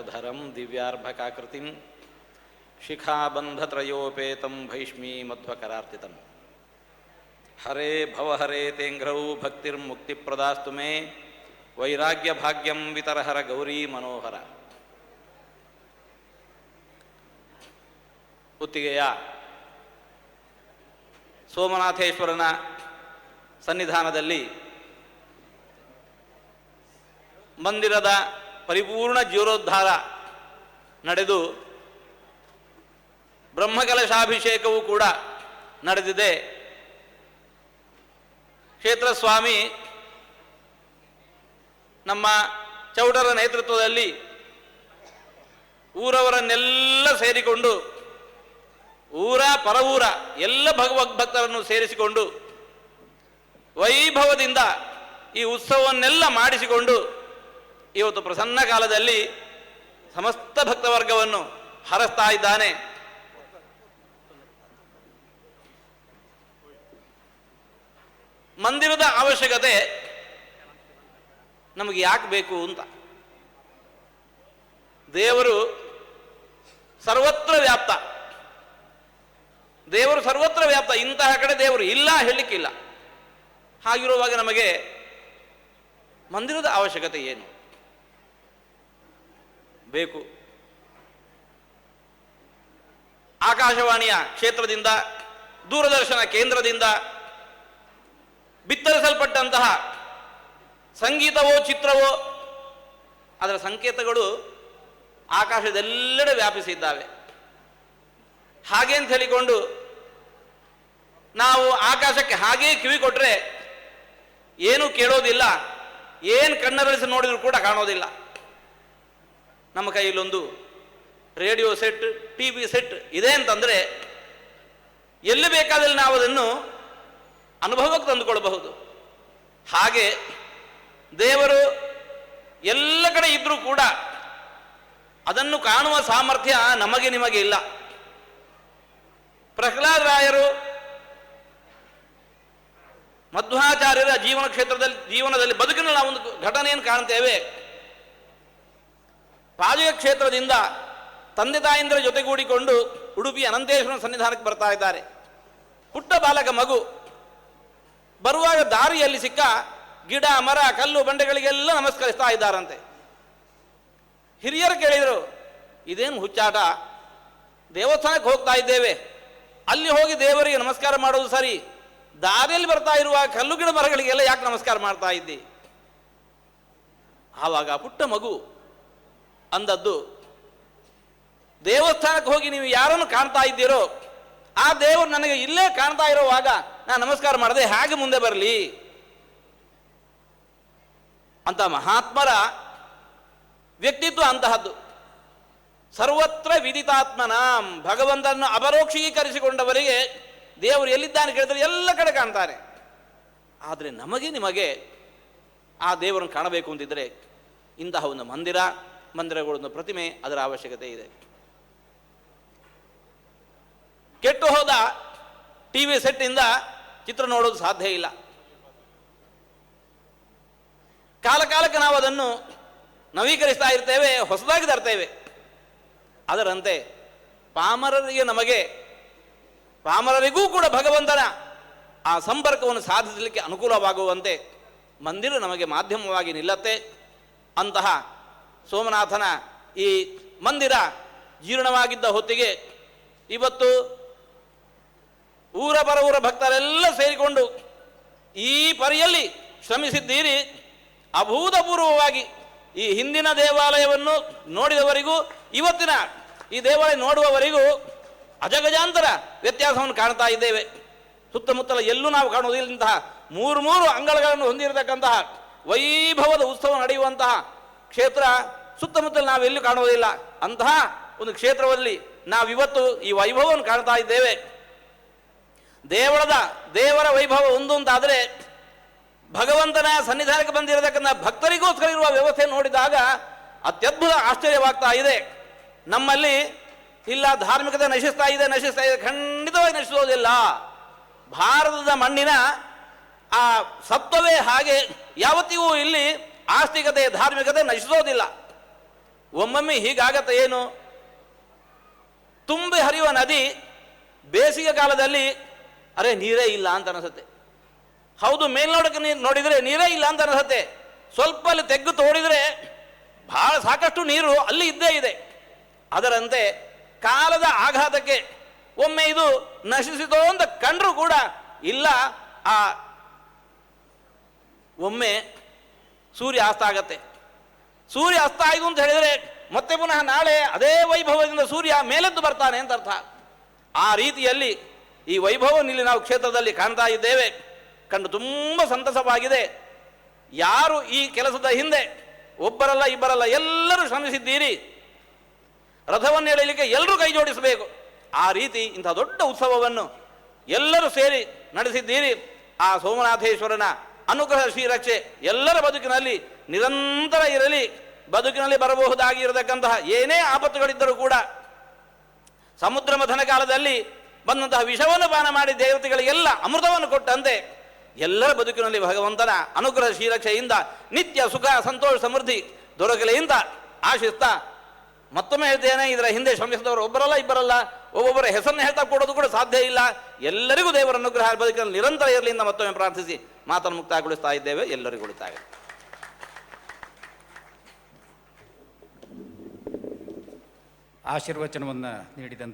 ಪೀತಾಂಬರಧರಂ ದಿವ್ಯಾರ್ಭಕಾಕೃತಿಂ ಶಿಖಾಬಂಧತ್ರಯೋಪೇತಂ ಭೈಷ್ಮೀ ಮಧ್ವಕರಾರ್ತಿತಂ ಹರೇ ಭವಹರೇ ತೇಂಘ್ರೌ ಭಕ್ತಿರ್ಮುಕ್ತಿಪ್ರದಾಸ್ತು ಮೇ ವೈರಾಗ್ಯ ಭಾಗ್ಯಂ ವಿತರಹರ ಗೌರೀ ಮನೋಹರ. ಕುತ್ತಿಗೆಯ ಸೋಮನಾಥೇಶ್ವರನ ಸನ್ನಿಧಾನದಲ್ಲಿ ಮಂದಿರದ ಪರಿಪೂರ್ಣ ಜೀವನೋದ್ಧಾರ ನಡೆದು ಬ್ರಹ್ಮಕಲಶಾಭಿಷೇಕವೂ ಕೂಡ ನಡೆದಿದೆ. ಕ್ಷೇತ್ರ ಸ್ವಾಮಿ ನಮ್ಮ ಚೌಡರ ನೇತೃತ್ವದಲ್ಲಿ ಊರವರನ್ನೆಲ್ಲ ಸೇರಿಕೊಂಡು, ಊರ ಪರವೂರ ಎಲ್ಲ ಭಗವದ್ ಭಕ್ತರನ್ನು ಸೇರಿಸಿಕೊಂಡು, ವೈಭವದಿಂದ ಈ ಉತ್ಸವವನ್ನೆಲ್ಲ ಮಾಡಿಸಿಕೊಂಡು ಇವತ್ತು ಪ್ರಸನ್ನ ಕಾಲದಲ್ಲಿ ಸಮಸ್ತ ಭಕ್ತವರ್ಗವನ್ನು ಹರಸ್ತಾ ಇದ್ದಾನೆ. ಮಂದಿರದ ಅವಶ್ಯಕತೆ ನಮಗೆ ಯಾಕೆ ಬೇಕು ಅಂತ. ದೇವರು ಸರ್ವತ್ರ ವ್ಯಾಪ್ತ. ದೇವರು ಸರ್ವತ್ರ ವ್ಯಾಪ್ತ. ಇಂತಹ ಕಡೆ ದೇವರು ಇಲ್ಲ ಹೇಳಲಿಕ್ಕಿಲ್ಲ. ಹಾಗಿರುವಾಗ ನಮಗೆ ಮಂದಿರದ ಅವಶ್ಯಕತೆ ಏನು? ಬೇಕು. ಆಕಾಶವಾಣಿಯ ಕ್ಷೇತ್ರದಿಂದ, ದೂರದರ್ಶನ ಕೇಂದ್ರದಿಂದ ಬಿತ್ತರಿಸಲ್ಪಟ್ಟಂತಹ ಸಂಗೀತವೋ, ಚಿತ್ರವೋ, ಅದರ ಸಂಕೇತಗಳು ಆಕಾಶದೆಲ್ಲೆಡೆ ವ್ಯಾಪಿಸಿದ್ದಾವೆ. ಹಾಗೆ ಅಂತ ಹೇಳಿಕೊಂಡು ನಾವು ಆಕಾಶಕ್ಕೆ ಹಾಗೇ ಕಿವಿ ಕೊಟ್ಟರೆ ಏನೂ ಕೇಳೋದಿಲ್ಲ, ಏನು ಕಣ್ಣರಳಿಸಿ ನೋಡಿದ್ರು ಕೂಡ ಕಾಣೋದಿಲ್ಲ. ನಮ್ಮ ಕೈಯಲ್ಲೊಂದು radio set T V set ಇದೆ ಅಂತಂದರೆ ಎಲ್ಲಿ ಬೇಕಾದಲ್ಲಿ ನಾವು ಅದನ್ನು ಅನುಭವಕ್ಕೆ ತಂದುಕೊಳ್ಬಹುದು. ಹಾಗೆ ದೇವರು ಎಲ್ಲ ಕಡೆ ಇದ್ದರೂ ಕೂಡ ಅದನ್ನು ಕಾಣುವ ಸಾಮರ್ಥ್ಯ ನಮಗೆ ನಿಮಗೆ ಇಲ್ಲ. ಪ್ರಹ್ಲಾದ್ ರಾಯರು ಮಧ್ವಾಚಾರ್ಯರ ಜೀವನ ಕ್ಷೇತ್ರದಲ್ಲಿ, ಜೀವನದಲ್ಲಿ ಬದುಕಿನ ಒಂದು ಘಟನೆಯನ್ನು ಕಾಣ್ತೇವೆ. ಪಾಜಕ ಕ್ಷೇತ್ರದಿಂದ ತಂದೆ ತಾಯಿಂದರ ಜೊತೆಗೂಡಿಕೊಂಡು ಉಡುಪಿ ಅನಂತೇಶ್ವರ ಸನ್ನಿಧಾನಕ್ಕೆ ಬರ್ತಾ ಇದ್ದಾರೆ. ಪುಟ್ಟ ಬಾಲಕ ಮಗು ಬರುವಾಗ ದಾರಿಯಲ್ಲಿ ಸಿಕ್ಕ ಗಿಡ, ಮರ, ಕಲ್ಲು, ಬಂಡೆಗಳಿಗೆಲ್ಲ ನಮಸ್ಕರಿಸ್ತಾ ಇದ್ದಾರಂತೆ. ಹಿರಿಯರು ಕೇಳಿದರು, ಇದೇನು ಹುಚ್ಚಾಟ? ದೇವಸ್ಥಾನಕ್ಕೆ ಹೋಗ್ತಾ ಇದ್ದೇವೆ. ಅಲ್ಲಿ ಹೋಗಿ ದೇವರಿಗೆ ನಮಸ್ಕಾರ ಮಾಡೋದು ಸರಿ. ದಾರಿಯಲ್ಲಿ ಬರ್ತಾ ಇರುವ ಕಲ್ಲು, ಗಿಡ, ಮರಗಳಿಗೆಲ್ಲ ಯಾಕೆ ನಮಸ್ಕಾರ ಮಾಡ್ತಾ ಇದ್ದಿ? ಆವಾಗ ಪುಟ್ಟ ಮಗು ಅಂದದ್ದು, ದೇವಸ್ಥಾನಕ್ಕೆ ಹೋಗಿ ನೀವು ಯಾರನ್ನು ಕಾಣ್ತಾ ಇದ್ದೀರೋ, ಆ ದೇವರು ನನಗೆ ಇಲ್ಲೇ ಕಾಣ್ತಾ ಇರುವಾಗ ನಾನು ನಮಸ್ಕಾರ ಮಾಡದೆ ಹೇಗೆ ಮುಂದೆ ಬರಲಿ? ಅಂತ ಮಹಾತ್ಮರ ವ್ಯಕ್ತಿತ್ವ ಅಂತಹದ್ದು. ಸರ್ವತ್ರ ವಿದಿತಾತ್ಮನ, ಭಗವಂತನನ್ನು ಅಪರೋಕ್ಷೀಕರಿಸಿಕೊಂಡವರಿಗೆ ದೇವರು ಎಲ್ಲಿದ್ದಾನೆ ಕೇಳಿದ್ರೆ ಎಲ್ಲ ಕಡೆ ಕಾಣ್ತಾರೆ. ಆದರೆ ನಮಗೆ ನಿಮಗೆ ಆ ದೇವರನ್ನು ಕಾಣಬೇಕು ಅಂತಿದ್ರೆ ಇಂತಹ ಒಂದು ಮಂದಿರ ಮಂದಿರಗಳೊಂದು ಪ್ರತಿಮೆ ಅದರ ಅವಶ್ಯಕತೆ ಇದೆ. ಕೆಟ್ಟು ಹೋದ ಟಿ ವಿ ಸೆಟ್ಟಿಂದ ಚಿತ್ರ ನೋಡೋದು ಸಾಧ್ಯ ಇಲ್ಲ. ಕಾಲಕಾಲಕ್ಕೆ ನಾವು ಅದನ್ನು ನವೀಕರಿಸ್ತಾ ಇರ್ತೇವೆ, ಹೊಸದಾಗಿ ತರ್ತೇವೆ. ಅದರಂತೆ ಪಾಮರರಿಗೆ ನಮಗೆ, ಪಾಮರರಿಗೂ ಕೂಡ ಭಗವಂತನ ಆ ಸಂಪರ್ಕವನ್ನು ಸಾಧಿಸಲಿಕ್ಕೆ ಅನುಕೂಲವಾಗುವಂತೆ ಮಂದಿರ ನಮಗೆ ಮಾಧ್ಯಮವಾಗಿ ನಿಲ್ಲತ್ತೆ. ಅಂತಹ ಸೋಮನಾಥನ ಈ ಮಂದಿರ ಜೀರ್ಣವಾಗಿದ್ದ ಹೊತ್ತಿಗೆ ಇವತ್ತು ಊರ ಪರ ಊರ ಭಕ್ತರೆಲ್ಲ ಸೇರಿಕೊಂಡು ಈ ಪರಿಯಲ್ಲಿ ಶ್ರಮಿಸಿದ್ದೀರಿ. ಅಭೂತಪೂರ್ವವಾಗಿ ಈ ಹಿಂದಿನ ದೇವಾಲಯವನ್ನು ನೋಡಿದವರಿಗೂ, ಇವತ್ತಿನ ಈ ದೇವಾಲಯ ನೋಡುವವರಿಗೂ ಅಜಗಜಾಂತರ ವ್ಯತ್ಯಾಸವನ್ನು ಕಾಣ್ತಾ ಇದ್ದೇವೆ. ಸುತ್ತಮುತ್ತಲ ಎಲ್ಲೂ ನಾವು ಕಾಣುವುದಿಲ್ಲ ಇಂತಹ ಮೂರು ಮೂರು ಅಂಗಳಗಳನ್ನು ಹೊಂದಿರತಕ್ಕಂತಹ ವೈಭವದ ಉತ್ಸವ ನಡೆಯುವಂತಹ ಕ್ಷೇತ್ರ ಸುತ್ತಮುತ್ತಲು ನಾವು ಎಲ್ಲೂ ಕಾಣುವುದಿಲ್ಲ. ಅಂತಹ ಒಂದು ಕ್ಷೇತ್ರದಲ್ಲಿ ನಾವಿವತ್ತು ಈ ವೈಭವವನ್ನು ಕಾಣ್ತಾ ಇದ್ದೇವೆ. ದೇವಳದ, ದೇವರ ವೈಭವ ಒಂದು ಅಂತಾದರೆ ಭಗವಂತನ ಸನ್ನಿಧಾನಕ್ಕೆ ಬಂದಿರತಕ್ಕಂಥ ಭಕ್ತರಿಗೋಸ್ಕರ ಇರುವ ವ್ಯವಸ್ಥೆ ನೋಡಿದಾಗ ಅತ್ಯದ್ಭುತ ಆಶ್ಚರ್ಯವಾಗ್ತಾ ಇದೆ. ನಮ್ಮಲ್ಲಿ ಇಲ್ಲ, ಧಾರ್ಮಿಕತೆ ನಶಿಸ್ತಾ ಇದೆ ನಶಿಸ್ತಾ ಇದೆ, ಖಂಡಿತವಾಗಿ ನಶಿಸೋದಿಲ್ಲ ಭಾರತದ ಮಣ್ಣಿನ ಆ ಸತ್ವವೇ ಹಾಗೆ ಯಾವತ್ತಿಗೂ ಇಲ್ಲಿ ಆಸ್ತಿಕತೆ, ಧಾರ್ಮಿಕತೆ ನಶಿಸೋದಿಲ್ಲ. ಒಮ್ಮೊಮ್ಮೆ ಹೀಗಾಗತ್ತೆ ಏನು? ತುಂಬಿ ಹರಿಯುವ ನದಿ ಬೇಸಿಗೆ ಕಾಲದಲ್ಲಿ, ಅರೆ, ನೀರೇ ಇಲ್ಲ ಅಂತ ಅನಿಸುತ್ತೆ. ಹೌದು ಮೇಲ್ನೋಡಕ್ಕೆ ನೀರು ನೋಡಿದರೆ ನೀರೇ ಇಲ್ಲ ಅಂತ ಅನಿಸುತ್ತೆ. ಸ್ವಲ್ಪ ಅಲ್ಲಿ ತೆಗ್ಗು ತೋಡಿದರೆ ಬಹಳ ಸಾಕಷ್ಟು ನೀರು ಅಲ್ಲಿ ಇದ್ದೇ ಇದೆ. ಅದರಂತೆ ಕಾಲದ ಆಘಾತಕ್ಕೆ ಒಮ್ಮೆ ಇದು ನಶಿಸಿತೋ ಅಂತ ಕಂಡ್ರೂ ಕೂಡ ಇಲ್ಲ. ಆ ಒಮ್ಮೆ ಸೂರ್ಯ ಆಸ್ತ ಆಗತ್ತೆ. ಸೂರ್ಯ ಅಸ್ತ ಆಯ್ತು ಅಂತ ಹೇಳಿದರೆ ಮತ್ತೆ ಪುನಃ ನಾಳೆ ಅದೇ ವೈಭವದಿಂದ ಸೂರ್ಯ ಮೇಲೆದ್ದು ಬರ್ತಾನೆ ಅಂತ ಅರ್ಥ. ಆ ರೀತಿಯಲ್ಲಿ ಈ ವೈಭವವನ್ನು ನಾವು ಕ್ಷೇತ್ರದಲ್ಲಿ ಕಾಣ್ತಾ ಇದ್ದೇವೆ. ಕಂಡು ತುಂಬ ಸಂತಸವಾಗಿದೆ. ಯಾರು ಈ ಕೆಲಸದ ಹಿಂದೆ ಒಬ್ಬರಲ್ಲ ಇಬ್ಬರಲ್ಲ ಎಲ್ಲರೂ ಶ್ರಮಿಸಿದ್ದೀರಿ. ರಥವನ್ನು ಎಳೆಯಲಿಕ್ಕೆ ಎಲ್ಲರೂ ಕೈ ಜೋಡಿಸಬೇಕು. ಆ ರೀತಿ ಇಂಥ ದೊಡ್ಡ ಉತ್ಸವವನ್ನು ಎಲ್ಲರೂ ಸೇರಿ ನಡೆಸಿದ್ದೀರಿ. ಆ ಸೋಮನಾಥೇಶ್ವರನ ಅನುಗ್ರಹ ಶ್ರೀರಕ್ಷೆ ಎಲ್ಲರ ಬದುಕಿನಲ್ಲಿ ನಿರಂತರ ಇರಲಿ, ಬದುಕಿನಲ್ಲಿ ಬರಬಹುದಾಗಿರತಕ್ಕಂತಹ ಏನೇ ಆಪತ್ತುಗಳಿದ್ದರೂ ಕೂಡ ಸಮುದ್ರ ಮಥನ ಕಾಲದಲ್ಲಿ ಬಂದಂತಹ ವಿಷವನ್ನು ಪಾನ ಮಾಡಿ ದೇವತೆಗಳಿಗೆಲ್ಲ ಅಮೃತವನ್ನು ಕೊಟ್ಟಂತೆ ಎಲ್ಲರ ಬದುಕಿನಲ್ಲಿ ಭಗವಂತನ ಅನುಗ್ರಹ ಶ್ರೀರಕ್ಷೆಯಿಂದ ನಿತ್ಯ ಸುಖ, ಸಂತೋಷ, ಸಮೃದ್ಧಿ ದೊರಕಲೆಯಿಂದ ಆಶಿಸ್ತಾ ಮತ್ತೊಮ್ಮೆ ಹೇಳ್ತೇನೆ, ಇದರ ಹಿಂದೆ ಶ್ರಮಿಸಿದವರು ಒಬ್ಬರಲ್ಲ, ಇಬ್ಬರಲ್ಲ. ಒಬ್ಬೊಬ್ಬರ ಹೆಸರನ್ನು ಹೇಳ್ತಾ ಕೊಡೋದು ಕೂಡ ಸಾಧ್ಯ ಇಲ್ಲ. ಎಲ್ಲರಿಗೂ ದೇವರ ಅನುಗ್ರಹ ಬದುಕಲು ನಿರಂತರ ಇರಲಿ ಅಂತ ಮತ್ತೊಮ್ಮೆ ಪ್ರಾರ್ಥಿಸಿ ಮಾತನ್ನು ಮುಕ್ತಾಯಗೊಳಿಸ್ತಾ ಇದ್ದೇವೆ. ಎಲ್ಲರಿಗೂ ಉಳಿತಾಗ ಆಶೀರ್ವಚನವನ್ನು ನೀಡಿದಂಥ